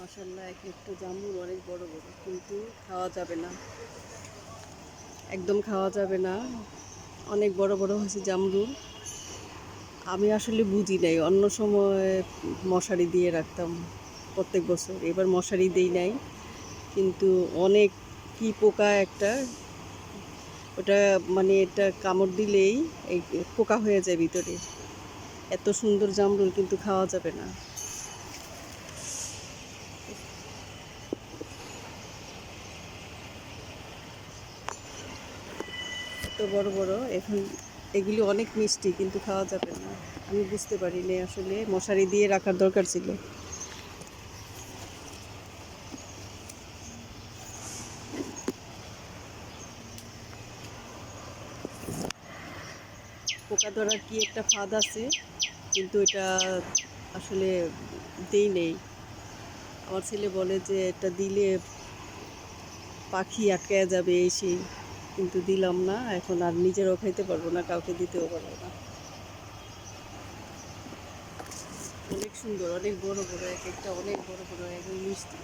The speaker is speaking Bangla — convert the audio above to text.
মাসাল্লাহ এক একটা জামুর অনেক বড় বড়, কিন্তু খাওয়া যাবে না। একদম খাওয়া যাবে না। অনেক বড় বড় হয়েছে জামরুল। আমি আসলে বুঝি নাই, অন্য সময় মশারি দিয়ে রাখতাম প্রত্যেক বছর, এবার মশারি দেই নাই। কিন্তু অনেক কি পোকা একটা, ওটা মানে এটা কামড় দিলেই এই পোকা হয়ে যায় ভিতরে। এত সুন্দর জামরুল কিন্তু খাওয়া যাবে না। এত বড় বড়, এখন এগুলি অনেক মিষ্টি, কিন্তু খাওয়া যাবে না। আমি বুঝতে পারিনি আসলে, মশারি দিয়ে রাখার দরকার ছিল। পোকা ধরার কি একটা ফাঁদ আছে, কিন্তু এটা আসলে দেই নেই। আমার ছেলে বলে যে, এটা দিলে পাখি আটকায় যাবে এই সেই। কিন্তু দিলাম না, এখন আর নিজেরও খাইতে পারব না, কাউকে দিতেও পারব না। অনেক সুন্দর, অনেক বড় বড় এক, একটা অনেক বড় বড় একদম মিষ্টি।